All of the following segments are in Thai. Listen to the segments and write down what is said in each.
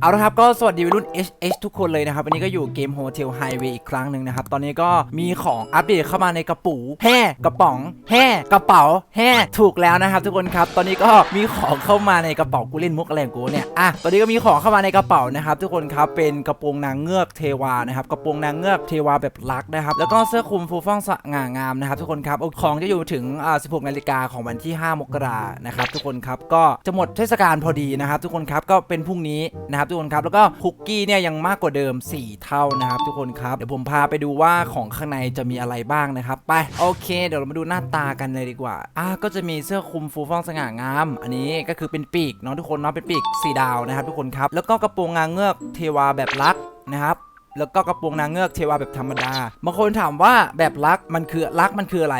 เอาละครับก็สวัสดีวัยรุ่น HH ทุกคนเลยนะครับ วันนี้ก็อยู่เกม Hotel Highway อีกครั้งหนึ่งนะครับ ตอนนี้ก็มีของอัปเดตเข้ามาในกระปูแห่กระป๋องแห่กระเป๋าแห่ถูกแล้วนะครับ ทุกคนครับตอนนี้ก็มีของเข้ามาในกระเป๋ากูเล่นมุกอะไรของกูเนี่ยอะตอนนี้ก็มีของเข้ามาในกระเป๋านะครับทุกคนครับเป็นกระโปรงนางเงือกเทวานะครับกระโปรงนางเงือกเทวาแบบลักนะครับแล้วก็เสื้อคลุมฟูฟ่องสง่างามนะครับทุกคนครับของจะอยู่ถึงอ่า16นาฬิกาของวันที่ 5 มกรานะครับทุกคนครับก็จะหมดเทศกาลพอดีนะครับทุกคนครับก็เป็นพรุ่งนี้นะครับทุกคนครับแล้วก็คุกกี้เนี่ยยังมากกว่าเดิม 4 เท่านะครับทุกคนครับเดี๋ยวผมพาไปดูว่าของข้างในจะมีอะไรบ้างนะครับไปโอเค เดี๋ยวเรามาดูหน้าตากันเลยดีกว่าอะก็จะมีเสื้อคลุมฟูฟ่องสง่างาม อันนี้ก็คือเป็นปีกเนาะทุกคนเนาะเป็นปีกสีดาวนะครับทุกคนครับแล้วก็กระโปรงงางเงือกเทวาแบบลักนะครับแล้วก็กระโปรงนางเงือกเทวาแบบธรรมดาบางคนถามว่าแบบลักมันคือลักมันคืออะไร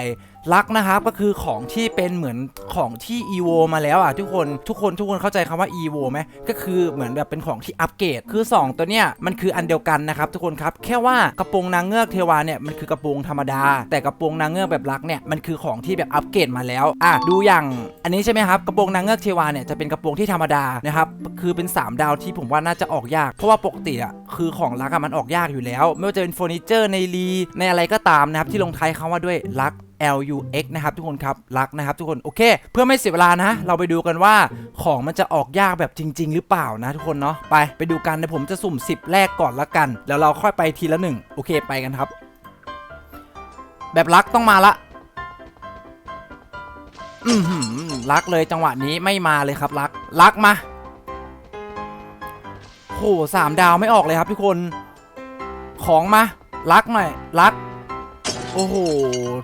ลักนะครับก็คือของที่เป็นเหมือนของที่ EVO มาแล้วอะทุกคนทุกคนทุกคนเข้าใจคำว่า EVO ไหมก็คือเหมือนแบบเป็นของที่อัปเกรดคือ 2 ตัวเนี้ยมันคืออันเดียวกันนะครับทุกคนครับแค่ว่ากระโปรงนางเงือกเทวาเนี่ยมันคือกระโปรงธรรมดา แต่กระโปรงนางเงือกแบบลักเนี่ยมันคือของที่แบบอัปเกรดมาแล้วอะดูอย่างอันนี้ใช่ไหมครับกระโปรงนางเงือกเทวาเนี่ยจะเป็นกระโปรงที่ธรรมดานะครับคือเป็น 3 ดาวที่ผมว่าน่าจะออกยาก เพราะว่าปกติอะคือของลักอะมันออกยากอยู่แล้ว ไม่ว่าจะเป็นเฟอร์นิเจอร์ในรีในอะไรก็ตามนะครับที่ลงท้ายคำว่าด้วยลัก L U X นะครับทุกคนครับรักนะครับทุกคนโอเค เพื่อไม่เสียเวลานะ เราไปดูกันว่าของมันจะออกยากแบบจริง ๆ หรือเปล่านะทุกคนเนาะไปไปดูกันเดี๋ยวผมจะสุ่ม 10 แรกก่อนละกัน แล้วเราค่อยไปทีละหนึ่งโอเคไปกันครับ แบบรักต้องมาละอือหือรักเลยจังหวะนี้ไม่มาเลยครับรักรักมาโหสามดาวไม่ออกเลยครับทุกคน ของมารักหน่อยรัก โอ้โห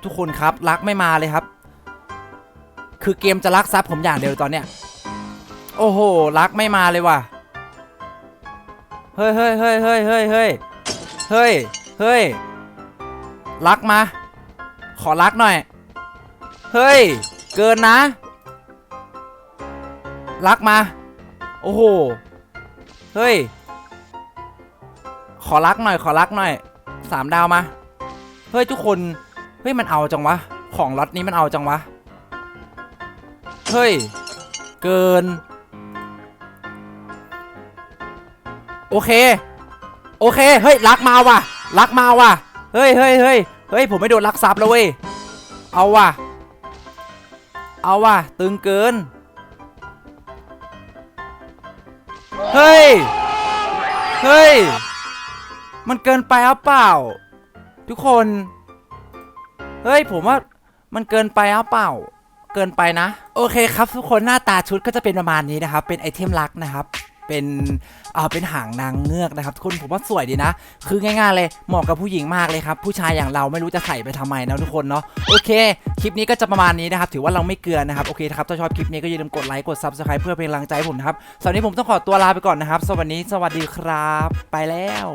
ทุกคนครับรักไม่มาเลยครับ คือเกมจะรักซับผมอย่างเดียวตอนเนี้ย โอ้โหรักไม่มาเลยว่ะ เฮ้ยเฮ้ยเฮ้ยเฮ้ยเฮ้ยเฮ้ยเฮ้ยเฮ้ยรักมา ขอรักหน่อย เฮ้ย เกินนะ รักมา โอ้โห เฮ้ย ขอรักหน่อย ขอรักหน่อย สามดาวมา เฮ้ยทุกคน เฮ้ยมันเอาจังวะ ของล็อตนี้มันเอาจังวะ เฮ้ย เกิน โอเค โอเค เฮ้ยรักมาว่ะรักมาว่ะ เฮ้ยเฮ้ยเฮ้ยเฮ้ยผมไม่โดนลักซับแล้วเว้ย เอาว่ะ เอาว่ะ ตึงเกิน เฮ้ย เฮ้ย มันเกินไปหรือเปล่า ทุกคน เฮ้ย ผมว่ามันเกินไปหรือเปล่า เกินไปนะ โอเคครับ ทุกคนหน้าตาชุดก็จะเป็นประมาณนี้นะครับ เป็นไอเทมลักนะครับ เป็นเอ่าเป็นหางนางเงือกนะครับทุกคนผมว่าสวยดีนะ คือง่ายๆเลยเหมาะกับผู้หญิงมากเลยครับ ผู้ชายอย่างเราไม่รู้จะใส่ไปทำไมนะทุกคนเนาะโอเค คลิปนี้ก็จะประมาณนี้นะครับ ถือว่าเราไม่เกลือนะครับโอเคครับถ้าชอบคลิปนี้ก็อย่าลืมกดไลค์กด subscribe เพื่อเป็นกำลังใจผมนะครับสำหรับวันนี้ผมต้องขอตัวลาไปก่อนนะครับสวัสดีสวัสดีครับ ไปแล้ว